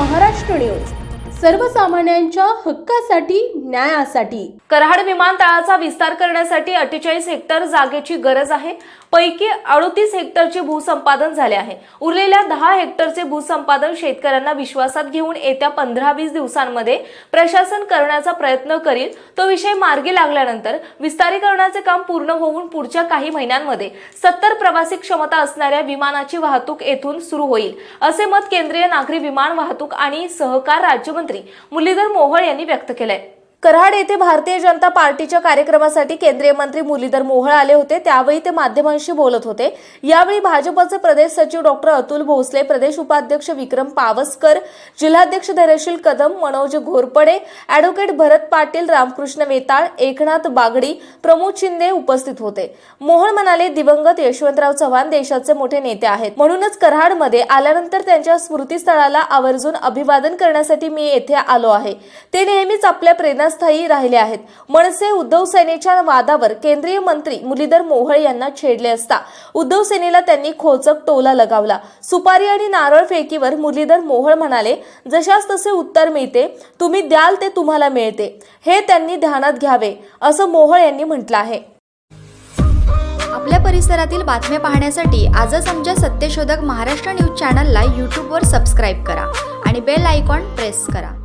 Maharashtra news सर्वसामान्यांच्या हक्कासाठी न्यायासाठी. कराड विमानतळाचा विस्तार करण्यासाठी अठ्ठेचाळीस हेक्टर जागेची गरज आहे. पैकी अडतीस हेक्टरचे भूसंपादन झाले आहे. उरलेल्या दहा हेक्टरचे भूसंपादन शेतकऱ्यांना विश्वासात घेऊन येत्या पंधरा वीस दिवसांमध्ये प्रशासन करण्याचा प्रयत्न करील. तो विषय मार्गी लागल्यानंतर विस्तारीकरणाचे काम पूर्ण होऊन पुढच्या काही महिन्यांमध्ये सत्तर प्रवासी क्षमता असणाऱ्या विमानाची वाहतूक येथून सुरू होईल असे मत केंद्रीय नागरी विमान वाहतूक आणि सहकार राज्यमंत्री मुरलीधर मोहोळ यांनी व्यक्त केलंय. कराड येथे भारतीय जनता पार्टीच्या कार्यक्रमासाठी केंद्रीय मंत्री मुरलीधर मोहोळ आले होते. त्यावेळी ते माध्यमांशी बोलत होते. यावेळी भाजपचे प्रदेश सचिव डॉक्टर अतुल भोसले प्रदेश उपाध्यक्ष विक्रम पावसकर जिल्हाध्यक्ष धैर्यशील कदम मनोज घोरपडे अॅडव्होकेट भरत पाटील रामकृष्ण वेताळ एकनाथ बागडी प्रमोद शिंदे उपस्थित होते. मोहोळ म्हणाले दिवंगत यशवंतराव चव्हाण देशाचे मोठे नेते आहेत. म्हणूनच कराडमध्ये आल्यानंतर त्यांच्या स्मृतीस्थळाला आवर्जून अभिवादन करण्यासाठी मी येथे आलो आहे. ते नेहमीच आपल्या प्रेरणा प्रेरणास्थायी राहिले आहेत. मनसे उद्धव सेनेच्या वादावर केंद्रीय मंत्री मुरलीधर मोहोळ यांना छेडले असता उद्धव सेनेला त्यांनी खोचक टोला लगावला. सुपारी आणि नारळ फेकीवर मुरलीधर मोहोळ म्हणाले जशास तसे उत्तर मिळते तुम्ही द्याल ते तुम्हाला मिळते. हे त्यांनी ध्यानात घ्यावे असं मोहोळ यांनी म्हटलं आहे. आपल्या परिसरातील बातम्या पाहण्यासाठी आजच आमच्या सत्यशोधक महाराष्ट्र न्यूज चॅनलला यूट्यूबवर सबस्क्राईब करा आणि बेल आयकॉन प्रेस करा.